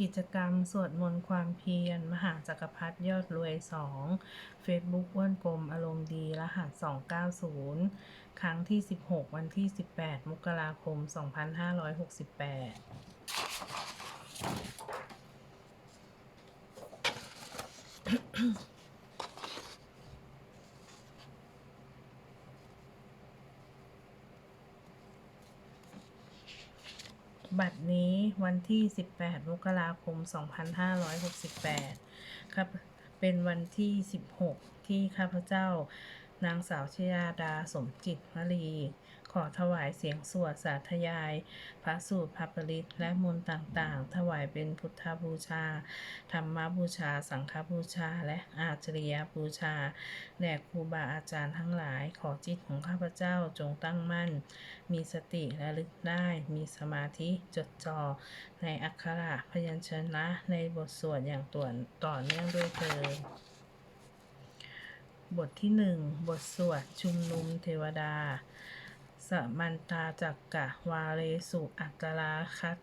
กิจกรรม สวดมนต์ความเพียร มหาจักรพรรดิยอดรวย 2 Facebook อ้วนกลมอารมณ์ดี รหัส 290 ครั้งที่ 16 วันที่ 18 มกราคม 2568 บัดนี้วันที่ 18 มกราคม 2568 ครับ เป็นวันที่ 16 ที่ข้าพเจ้านางสาวชยาดาสมจิตมลี ขอถวายเสียงสวดสาธยาย พระสูตรพระปริตและมนต์ต่างๆ ถวายเป็นพุทธบูชา ธรรมบูชา สังฆบูชา และอาจริยบูชาแด่ครูบาอาจารย์ทั้งหลาย ขอจิตของข้าพเจ้าจงตั้งมั่น มีสติระลึกได้ มีสมาธิจดจ่อในอักขระพยัญชนะในบทสวดอย่างต่วนต่อเนื่องด้วยเธอบทที่หนึ่งบทสวดชุมนุมเทวดา สมันตาจักกะวาเลสุอัตราคัต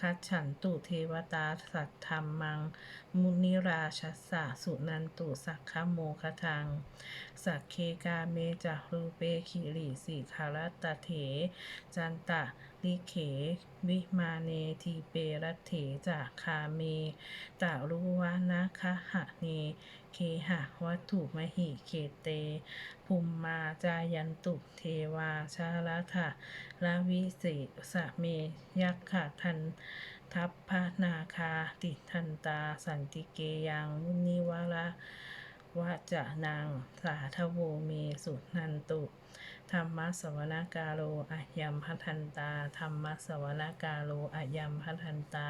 คัจฉันตุเทวตาสัตธรรมัง มุนิราชสะสุนันตุสักขโมคทัง สักเคกาเมจักรูเปคิริสิคารตเถ จันตะ ลิเข วิมาเนทีเปรัตเถจะคาเมตารุวานะคะหะเน เคหะวัตถุมหิเคเต ภูมิมาจายันตุเทวาชาลทะลาวิเศษะเมยักขะทันทัพพนาคาติทันตาสันติเกยังมุนิวระวะจะนางสาทโวเมสุนันตุ ธรรมสวนากาโลอะยัมพัทันตาธรรมสวนากาโลอะยัมพัทันตา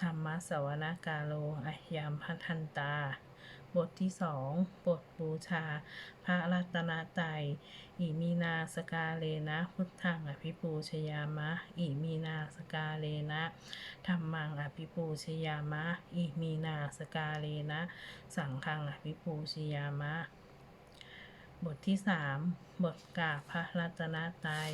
ธรรมสวนากาโลอะยัมพัทันตา บทที่สองบทบูชา พระรัตนตรัยอิมีนาสกาเลนะพุทธังอภิปูชยามะ อิมีนาสกาเลนะธรรมังอภิปูชยามะ อิมีนาสกาเลนะ สังฆังอภิปูชยามะ บทที่สามบทกาพระรัตนตรัย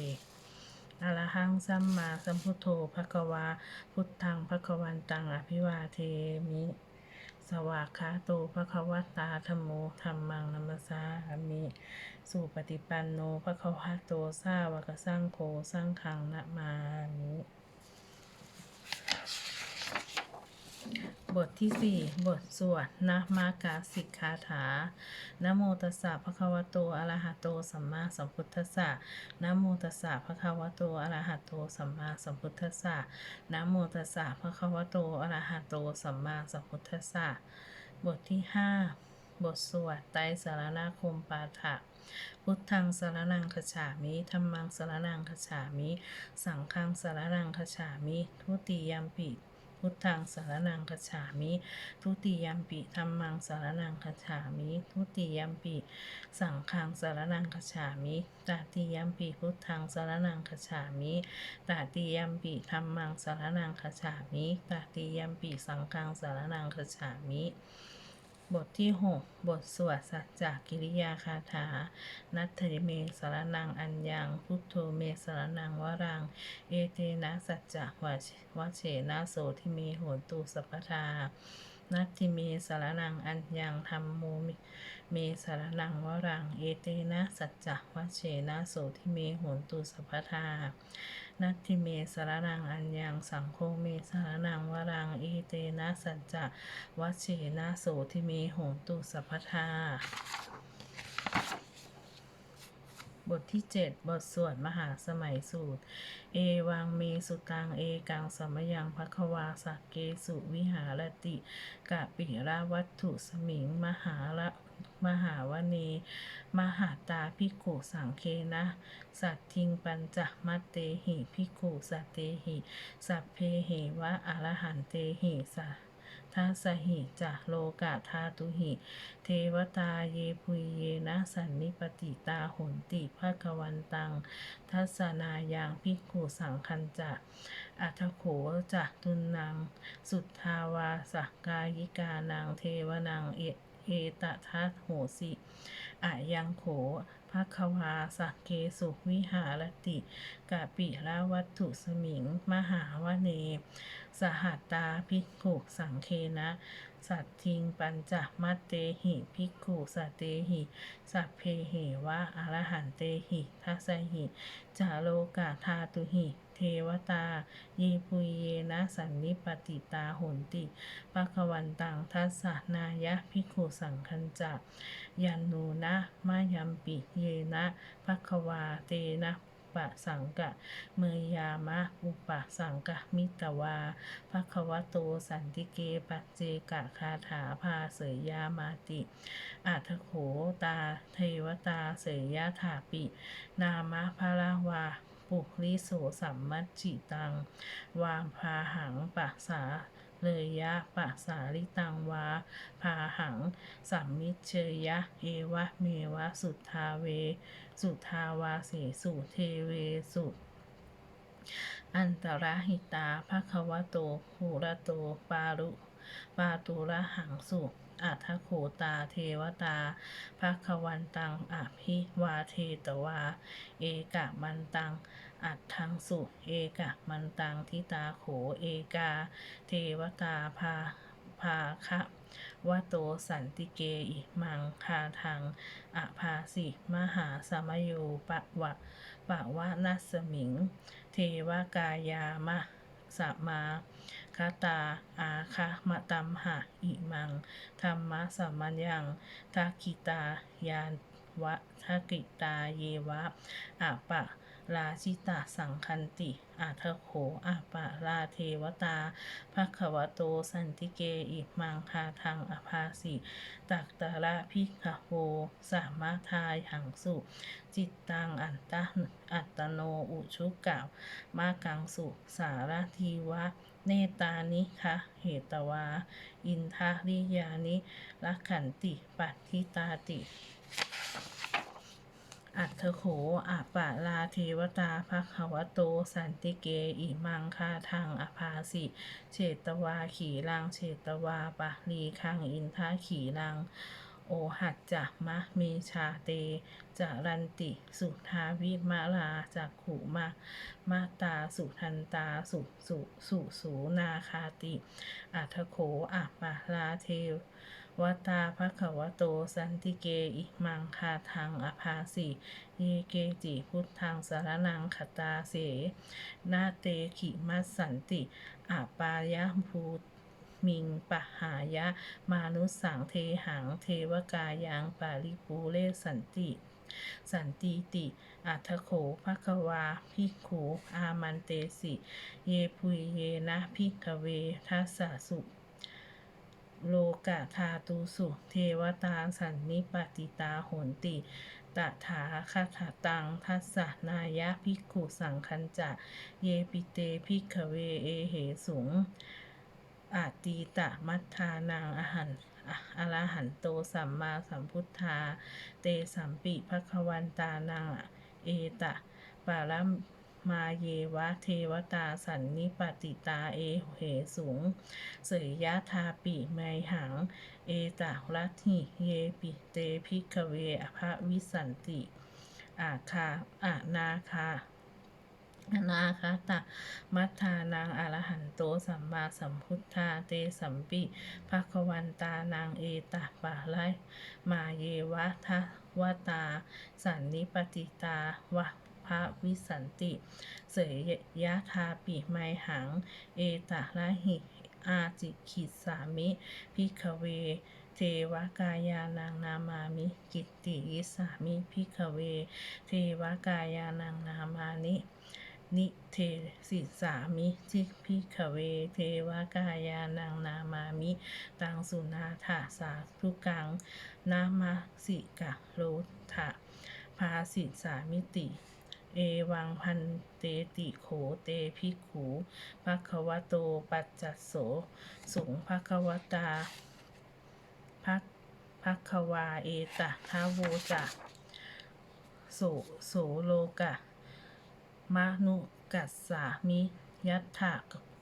อรหังสัมมาสัมพุทโธภควา พุทธังภะควันตังอภิวาเทมิ สวากขาโตภคะวตาธรรมโมธรรมังนัมสสามิ สุปฏิปันโนภะควะโตสาวกสังโฆสังฆังนะมามิ บทที่สี่บทสวดนะมากาสิกขาถานะโมตัสสะภะคะวะโตอะระหะโตสัมมาสัมพุทธัสสะนะโมตัสสะภะคะวะโตอะระหะโตสัมมาสัมพุทธัสสะนะโมตัสสะภะคะวะโตอะระหะโตสัมมาสัมพุทธัสสะบทที่ห้าบทสวดไตรสารณคมปาฐะพุทธังสารนังคจฉามิธัมมังสารนังคจฉามิ สังฆังสารนังคจฉามิ ทุติยัมปิ พุทธังสารนังคฉามิ ทุติยมปิธัมมังสารนังคฉามิ ทุติยมปิสังฆังสารนังคฉามิตติยมปิพุทธังสารนังคฉามิตติยมปิธัมมังสารนังคฉามิตติยมปิสังฆังสารนังคฉามิ บทที่ 6 บทสวดสัจจกิริยาคาถา นัตถิเมสารนังอัญญัง พุทโธเมสารนังวรัง เอเตนะสัจจะวะวะเฉนะโสทิเมโหนตุสัพพทานัตถิเมสารนังอัญญังธรรมโมเมสารนังวรัง เอเตนะสัจจะวะเฉนะโสทิเมโหนตุสัพพทานัตถิเมสารนังอัญญังสังโฆเมสารนังวรังเอเตนะสัจจะวะเฉนะโสทิเมโหตุสัพพทาบทที่ 7 บทสวดมหาสมัยสูตร เอวังเมสุตัง เอกังสมยังภควาสักเกสุวิหารติกะปิราวัตถุสมิง มหาละ มหาวเน มหาตาพิกุสังเคนะ สัตทิงปัญจมัตเตหิพิกุสัตเตหิ สัพเพเหวะอรหันเตหิสัทัสหิจะโลกะธาตุหิ เทวตาเยพุยเยนะสันนิปติตาหนติภาควันตัง ทัศนายังพิกุสังคันจะอัทโขจะตุนนังสุทธาวาสกายิกานังเทวนังเอ เอตทัสโหสิอะยังโขภภควาสักเกสุวิหารติกะปิละวัตถุสมิง มหาวเน สหัตตาภิกขุสังเคนะ สัตทิงปัญจมัตเตหิภิกขุสเตหิ สัพเพเหวะอรหันเตหิทัสสหิจาโลกาธาตุหิเทวตา เยปุยเยนะสันนิปติตาโหนติปะควันตังทัสสนายะภิขุสังคัญจะยันนูนะมายัมปิเยนะภควาเตนะปะสังกะ เมยามะ อุปะสังกะ มิตวาภควโตสันติเกปัจเจกะคาถาภาเสยยามาติ อัทโขตา เทวตาเสยยะถาปิ นามะพะละวา ปุริโสสัมมัจจิตัง วาพาหังปัสาเลยยะปัสาลิตังวาพาหังสัมมิเชยะ เอวะเมวะสุทธาเว สุทาวาเสสุเทเวสุอันตรหิตาภควโตภูระโต ปารุ ปาตุระหังสุ อัทโขตาเทวตาภควันตังอภิวาเทตวา เอกะมันตัง อัดทังสุ เอกะมันตังทิตาโขเอกา เทวตาภาภาคะวะโตสันติเกอิมังคาทังอภาสิ มหาสมโยปะวะปะวะนัสสมิง เทวกายามะ สัมาคตา อาคามะตัมหะ อิมัง ธรรมะสัมมัญญังทักิตายานวะทักกิตาเยวะอะปะ ราชิตาสังคันติ อาทโขอะปะราเทวตาภควโตสันติเกอิมังคาทังอภาสิตักตะระพิกโวสามาทายหังสุ จิตตังอันตะอัตโนอุชุกะมากังสุสารทีวะ เนตานิคะเหตวา อินทาริยานิรักขันติ ปัตทิตาติ อัตโขอะปะลาเทวตาภควโต สันติเก อิมังคาทังอภาสิเฉตวาขีรังเฉตวาปะลีคังอินทาขีรัง โอหัจจะมะเมชาเตจารันติ สุทาวิมาลาจักขุมามาตาสุทันตาสุสุสุสูนาคาติ อัทถโขอะปะลาเทว วตาภควโตสันติเกอิมังคาทังอภาสิเยเกจิพุทธังสารนังขตาเส นาเตขิมัสสันติอาปายะภูมิงปะหายะ มานุสังเทหังเทวกายังปาริปูเลสันติ สันติติ อัทธโขภควาภิกขุอามันเตสิ เยปุยเยนะภิกเวทัสสะสุ โลกะธาตุสุเทวตาสันนิปติตาโหนติตถาคตตังทัสสะนายะภิกขุสังคัญจะ เยปิเตภิกขเวเอเหสุงอาตีตะมัทธานังอหันอะอรหันโตสัมมาสัมพุทธา เตสัมปิภควันตานังเอตะปารัม มาเยวะเทวตาสันนิปติตาเอเหสุงเสยยะทาปิไมหัง เอตะรัติเยปิเตภิกเวอภวิสันติอาคาอานาคาอนาคาตะ มัทธานังอรหันโตสัมมาสัมพุทธาเตสัมปิภควันตานังเอตะปะไลมาเยวะทะวตา สันนิปติตาวะ พระวิสันติ เสยยะทาปิไมหัง เอตะระหิอาจิขิสามิ พิกเว เทวกายานังนามามิกิตติยิสามิ พิกเว เทวกายานังนามานินิเทสิสามิทิพิขเว เทวกายานังนามามิ ตังสุนาถาสาธุกังนามาสิกะโรทะภาสิสามิติ เอวังพันเตติโขเตภิขุภควโตปัจจโสสุงภควตาภักภควาเอตะทาโวจะโสโสโลกะมานุกัสสามิยัตถะ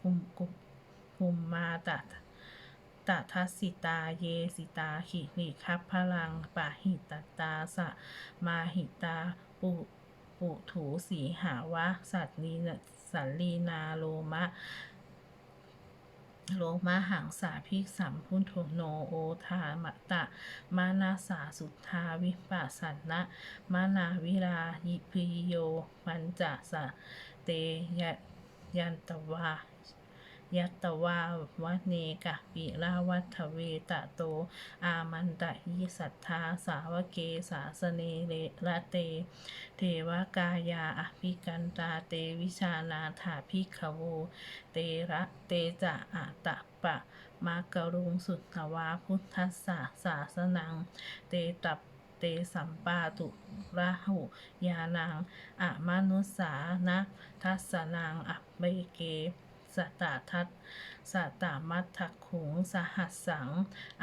กุมกุภุมมาตะตทัสสิตาเยสิตาหิริคัพพลังปะหิตตาสะมาหิตาปุ ปุถูสีหาวะ สัตลีนสัลลีนาโลมะ โลมะหังสาภิกสัมพุทโธโนโอทามะตะ มานาสาสุทธาวิปัสสนะมานาวิรายิพิโย ปัญจสะเตยยันตวา ยัตตวาวะเนกะปิลาวัฏเวตะโต อามันตะยิสัทธาสาวเกสาสเนเลละเต เทวกายาอภิกันตาเตวิชานาถาภิกขโว เตระเตจะอะตะปะมากรุงสุตวาพุทธัสสะสาสนัง เตตับเตสัมปาตุระหุยานังอะมนุสานะทัสสนังอัปเบเก สตาทัตสตามัตถขุง สหัสสัง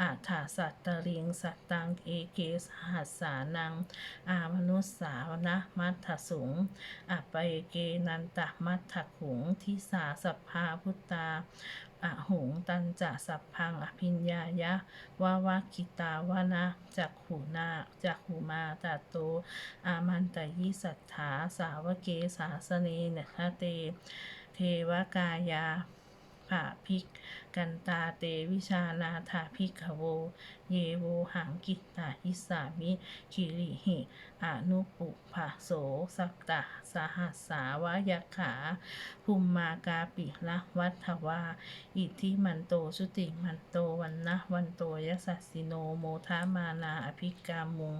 อาถาสัตตริง สัตตัง เอเกสหัสสานัง อามนุสสาวนะมัตถสุงอัปเปเกนันตมัตถขุง ทิสาสัพพาพุตตาอะหุงตันจะสัพพังอภิญญายะวาวาคิตาวานะจักขุนาจักขุมาตาโตอามันตยิสัทธาสาวเกสาสเนเนคเต เทวกายาภาภิกกันตาเตวิชานาถาภิกขโว เยโวหังกิตตาหิสามิคิริหิอนุปุภะโสสัตตะสหัสสาวายขาภูมมากาปิละวัฏวา อิทธิมันโตชุติมันโตวันนะวันโตยสัสสิโนโมทามานาอภิกามุง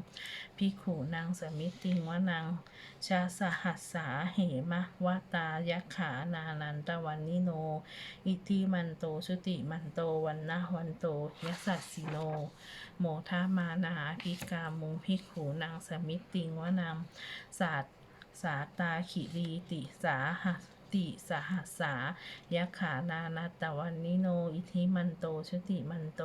พิขุนางสมิติงวนังชาสหัสสาเหมะวตายขานานันตวันนิโน อิทธิมันโตชุติมันโตวันนะวันโตยสัสสิโน โมทามานาพิกามุงพิขูนางสมิติงวนังศาสสาตาขิรีติสาห ติสหัสสายะขานานัตตวันนิโน อิทิมันโตชุติมันโต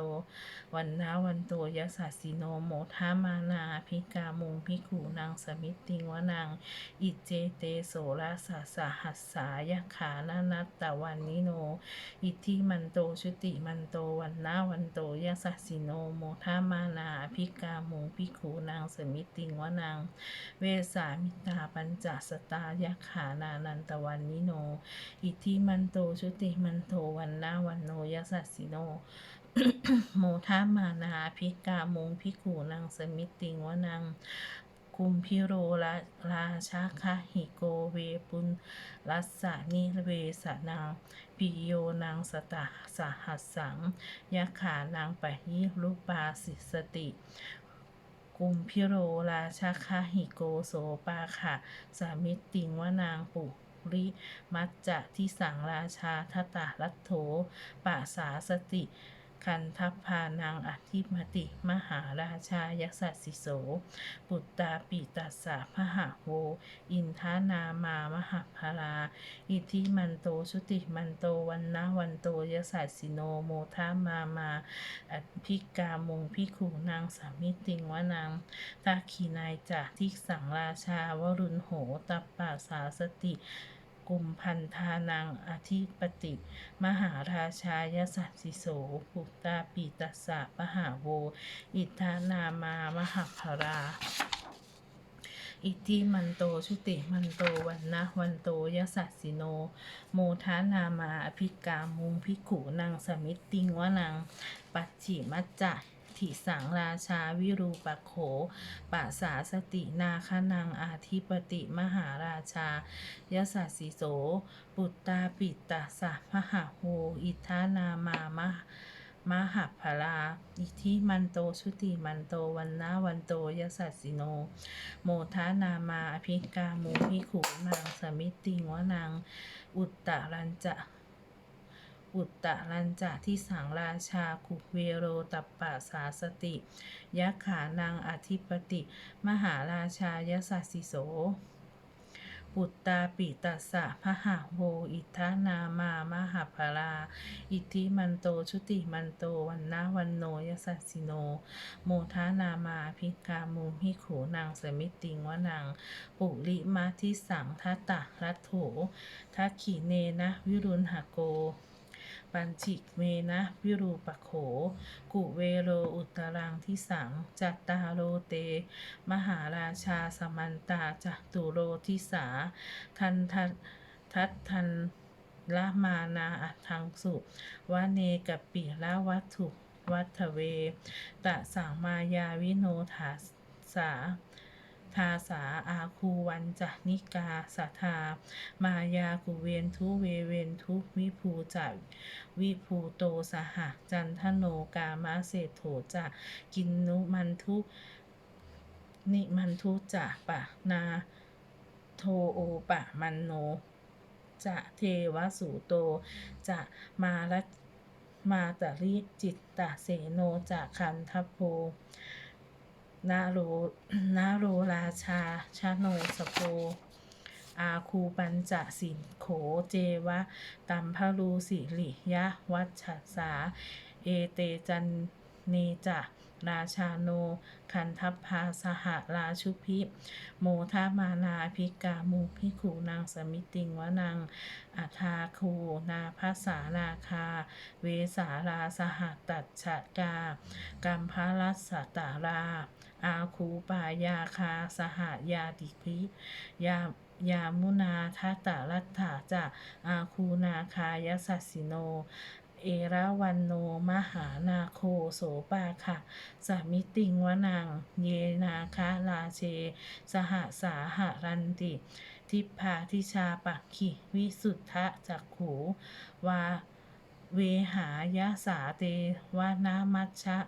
วันนาวันโตยะสัสสิโนโมทามานาภิกามุงพิกขุนางสมิติงวนังอิเจเตโสราสาสหัสสายะขานานัตตวันนิโน อิทิมันโตชุติมันโตวันนาวันโตยะสัสสิโนโมทามานาภิกามุงพิกขุนางสมิติงวนังเวสามิตาปัญจสตายะขานานันตวันนิโนอิทธิมันโตชุติมันโตวันนาวันโนยสัสสิโน โมทามานาภิกามุงพิกขุนางสมิติงวนังกุมพิโรละราชาคะหิโกเวปุนรัสสานิเวสนังปิโยนางสตาสหัสสังยะขานางปะยิรูปาสิสติกุมพิโรราชาคะหิโกโสปาค่ะ สามิตติงว่านางปุ ริมัจจะที่สังราชาทตาลัทโถปาสาสติ คันทัพพานางอธิมติ มหาราชายักษสิโส ปุตตาปิตัสสะพหะโว อินทานามามหาภารา อิทิมันโตชุติมันโตวันนะวันโตยสัสสิโนโมทามามาอภิกามุงพิขุนางสามิติงวานางทักขีนายจากทิสังราชาวรุณโหตัปปาสาสติ กุมพันธานังอธิปติ มหาราชายสัสสิโสปุตตาปิตัสสะปหาโว อิทธานามามหาภาราอิทิมันโตชุติมันโตวันนะวันโตยสัสสิโน โมทานามาอภิกามุงพิขุนางสมิตติงวนัง ปัจฉิมัจจะ ทิสังราชาวิรูปโขปะสาสตินาคนังอาทิปติมหาราชายสัสสิโส ปุตตาปิตตัสะพหาโหอิทานามามะมหาภราอิทิมันโตชุติมันโตวันนาวันโตยสัสสิโน โมทานามาอภิกามุพิขุนางสมิตติงวนังอุตตะรัญจะ อุตตะรัญจะที่สังราชาคุเวโรตัปปะสาสติยะขานางอธิปติ มหาราชายสัสสิโสปุตตาปิตัสสะพหาโวอิทานามามหาภารา อิทธิมันโตชุติมันโตวันนาวันโนยสัสสิโน โมทานามาพิกามุหิขูนางสมิติงวนังปุริมาทิสังทัตตะรัตโถทักขีเนนะวิรุณหโก ปัญชิเมนะวิรูปโข กุเวโรอุตรังทิสัง จัตตาโรเต มหาราชาสมันตาจัตุโรทิสา ทันทัทัทันละมานาอัตถังสุวเนกปิละวัตถุวัตเวตะสังมายาวิโนทาสา ทาสาอาคูวันจนิกาสัทธามายากุเวนทุเวเวนทุวิภูจัวิภูโตสหจันทโนกามาเศรษโถจะกินนุมันทุนิมันทุจะปะนาโทโอปะมันโนจะเทวสูโตจะมาลมาตริจิตตเสโนจะคันทัพโพ นาโรนาโรราชา ชาโนสโพอาคูปัญจสินโขเจวะ ตัมพารูสิริยะ วัชชสา เอเตจันเนจะราชาโน คันทัพพาสหราชุพิ โมทามานาภิกามุพิขูนางสมิติงวนังอัทาคูนาภาษานาคา เวสาราสหตัดฉกากัมพารัสสตารา อาคูปายาคาสหายาติพิยายามุนาทัตตารัตถาจะอาคูนาคายสัสสิโน เอราวันโน มหานาโคโสปาค่ะสามิติงวนังเยนาคาราเช สหสาหรันติ ทิพพาทิชาปักขิวิสุทธะจักขูวาเวหายะสาเตวานามัชชะ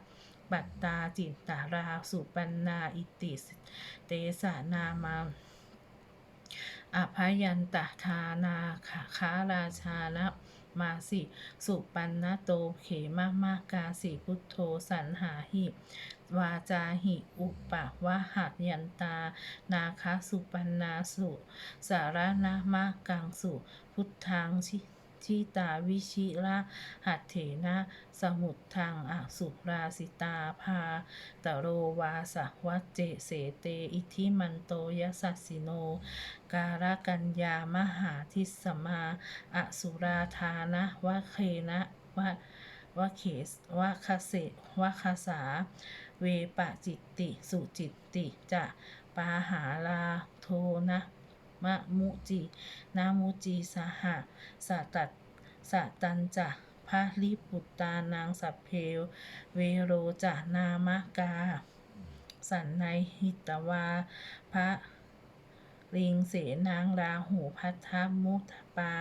ปัตตาจิตตาราสุปันนาอิติสเตสานามาอภยันตทานาขาคาราชานะมาสิ สุปันนโตเขมามากาสิพุทโธสันหาหิ วาจาหิ อุปะวะหัดยันตา นาคาสุปันนาสุ สารนามากังสุ พุทธังชิ ชิตาวิชิระหัตเถนะ สมุทธังอสุราสิตาภาตโรวาสวัจเจเสเต อิทิมันโตยสัสสิโน การกัญญามหาทิสมา อสุราธานะวะเคนะวะวะเขสวะคาเสวะคาสา เวปะจิตติ สุจิตติจะปาหาลาโทนะ มะมุจินามุจีสหะสะตัดสะตันจะพระลิปุตตานางสัพเพเวโรจะนามกา สันในหิตวา พระลิงเสนางราหูพัทธมุทปา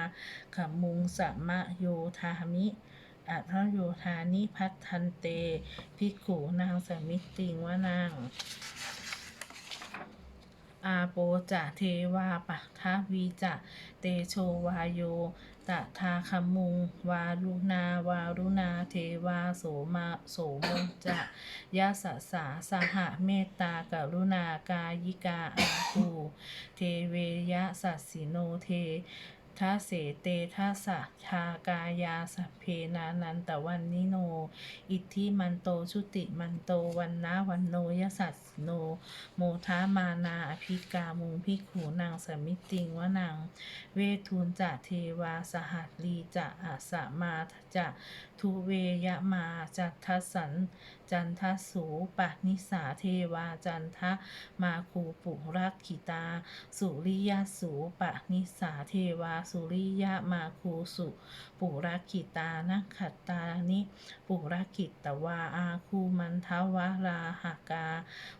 ขมุงสมะโยธามิอัทโยธานิพัทธันเต ภิกขุนางสมิติงวานาง อาโปจะเทวาปะทะวีจะเตโชวาโยตะทาคมุง วารุณาวารุณาเทวาโสมาโสมงจะยะสสาสหเมตตากรุณากายิกาอาคูเทเวยะสัสสิโนเท ทัสเสเตทัสะชากายาสเพนานันตวันนิโน อิทธิมันโตชุติมันโตวันนาวันโนยสัสโน โมทามานาอภิกามุงพิกขูนางสมิติงวะนางเวทุนจะเทวาสหัสลีจะอาสมาจะทุเวยะมาจัทัสสันจันทสูปะนิสาเทวาจันทะมาคูปุรักขิตา สุริยสูปะนิสาเทวา สุริยมาคูสุปุรักขิตานักขัตตานิปุรักขิตวาอาคูมันทวาราหากา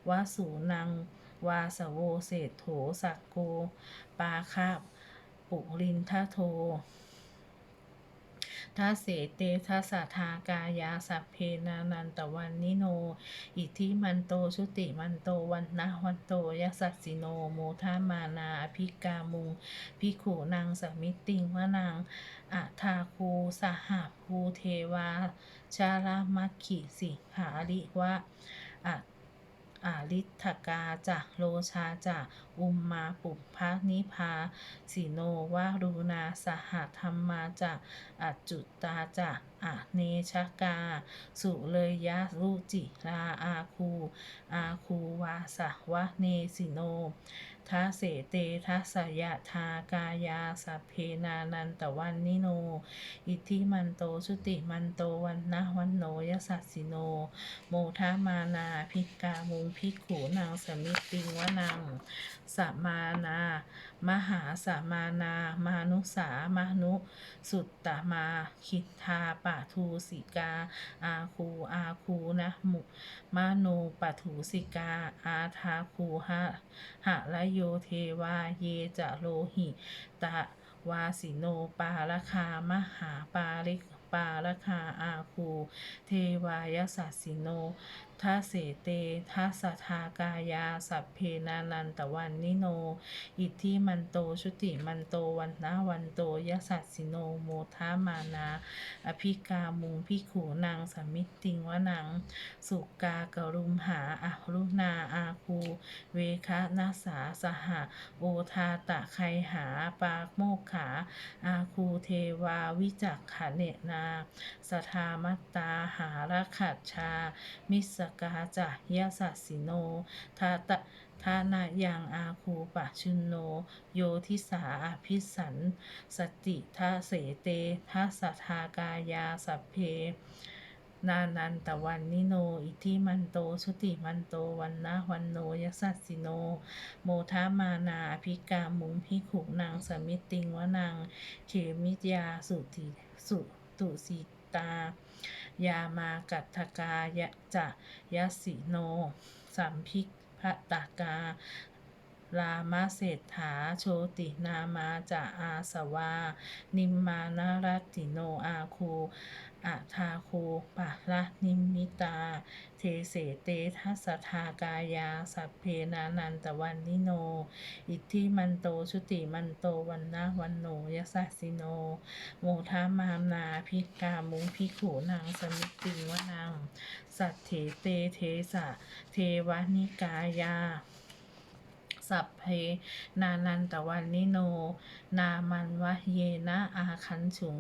วาสูนัง วาสโวเศรษโถสักโก ปาคาปุรินทโท ทัสเสเตทัสทากายาสัพเพนานันตวันนิโน อิทิมันโตชุติมันโตวันนะวันโตยสัสสิโนโมทามานาอภิกามุงพิขูนางสมิติงวานางอัทาคูสหภูเทวาชาลมัคคิสิหาริวะอะ อาลิทกาจะโลชาจะอุมมาปุพพนิพาสิโนวารูนาสหธรรมาจะอจุตาจะอะเนชกา สุเลยยะรุจิราอาคู อาคูวาสะวะเนสิโน ทัสเสเตทัสยะทากายาสัพเพนานันตวันนิโน อิทิมันโตสุติมันโตวันนะวันโนยสัสสิโน โมทามานาพิกามุงพิกขูนางสมิตติงวนังสมานามหาสามานา มานุสามานุ สุตตมา คิทาปะทูสิกา อาคูอาคูนะมุมาโนปะถูสิกา อาทาคูหะหะละโยเทวาเยจะโลหิตะวาสิโนปาลคามหาปาริกปาลคาอาคู เทวายสัสสิโน ทัเสเตทัสทากายา สัพเพนานันตวันนิโน อิทธิมันโตชุติมันโตวันนะวันโตยสัสสิโนโมทามานา อภิกามุงพิขูนางสมิติงวะนัง สุกากรุมหาอรุณาอาคู เวคะนาสาสหะโอทาตะไคหาปากโมกขา อาคูเทวาวิจักขะเนนา สทามัตตาหารขัดชา มิสกาจะยะสัสสิโนทาตะทานายังอาคูปะชุนโน โยทิสาอภิสัน สติทาเสเตทัสทากายาสัพเพนานันตวันนิโน อิทิมันโตชุติมันโต วันนะวันโนยสัสสิโน โมทามานาภิกามุงพิขุนางสมิติงวะนางเขมิยาสุติสุตุสิตา ยามากัตถกายะจะยสิโน สัมพิกพะตากาลามาเศรษฐาโชตินามาจะอาสวา นิมมานารติโนอาคู อาทาคูปะละนิมิตา เทเสเตทัสทากายา สัพเพนานันตวันนิโน อิทธิมันโตชุติมันโตวันนะวันโนยสัสสิโน โมทามามนาพิกามุงพิขูนางสมิติวนัง สัตเถเตเทสะ เทวานิกายา สัพเพนานันตวันนิโน นามันวะเยนะอาคันฉุง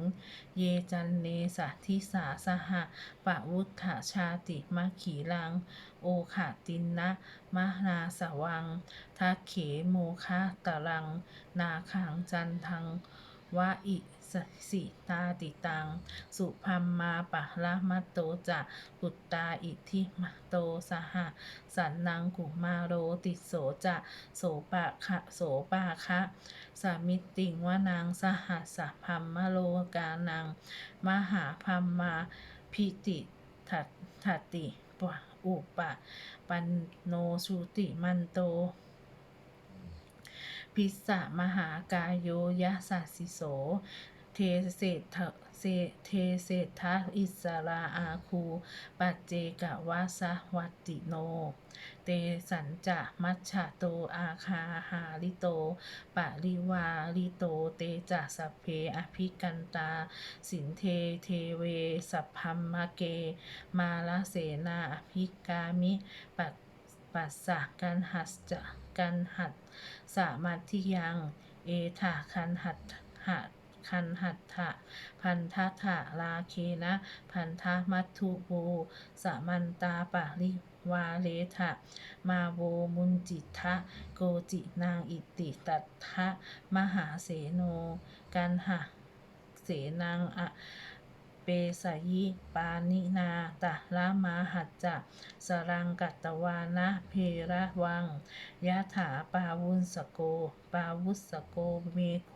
เยจันเนสะทิสาสหะปะวุฒชาติมะขีลัง โอขาตินนะมะนาสวังทักเขโมคะตะรัง นาขังจันทังวะอิ สิตาติตัง สุพัมมาปะละมัตโตจะปุตตาอิทิมะโตสหะสันนังกุมาโรติโสจะโสปะคะโสปาคะสามิติงวานางสหัสพัมมะโลกานัง มหาพัมมาพิติทัตถติปะอุปะปันโนสุติมันโตพิสสะมหากายโยยะสัสสิโส เทเศรษฐะเสเทเศรษฐะอิสราอาคู ปัจเจกวาสวัติโน เตสัญจะมัชฌะโตอาคาหาลิโต ปะริวาลิโต เตจะสัพเพอภิกันตา สินเทเทเวสัพพัมมะเก มาลเสนาอภิกามิ ปัปัสสะกันหัสจะกันหัดสามัติยัง เอถาคันหัดหะ คันหัตถะ พันทะถะลาเคนะ พันทมัตถุโวสมันตาปะริวาเลทะ มาโวมุนจิทะ โกจินางอิติตัทะ มหาเสโน กันหะ เสนางอะ เปสยิปานินาตะละมาหัจจะสรังกัตวานะเพระวังยะถาปาวุสโก ปาวุสโกเมโค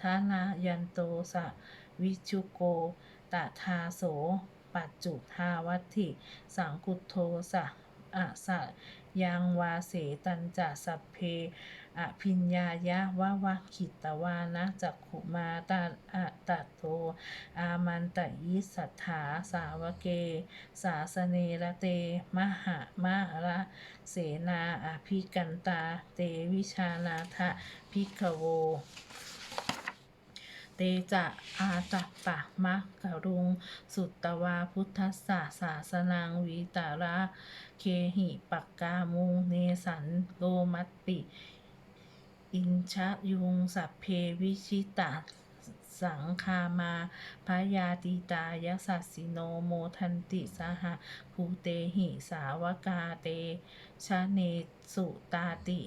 ทานายันโตสะวิชุโกตะทาโส ปัจจุทาวัตถิ สังกุโทสะอะสะยังวาเสตันจะสัพเพ อภิญญายะวะวะขิตวานะจักขุมาตาอะตะโต อามันตยิสัทธาสาวเก สาสเนระเต มหะมาระเสนาอภิกันตา เตวิชานาทะพิกโวเตจะอาตัปปะมะกะรุง สุตตวาพุทธสสะสาสนังวีตาระ เคหิปักกามุงเนสันโลมัตปิ อินชะยุงสัพเพวิชิตาสังคามาพยาติตายัสสิโนโมทันติสหภูเตหิสาวกาเตชะเนสุตาติ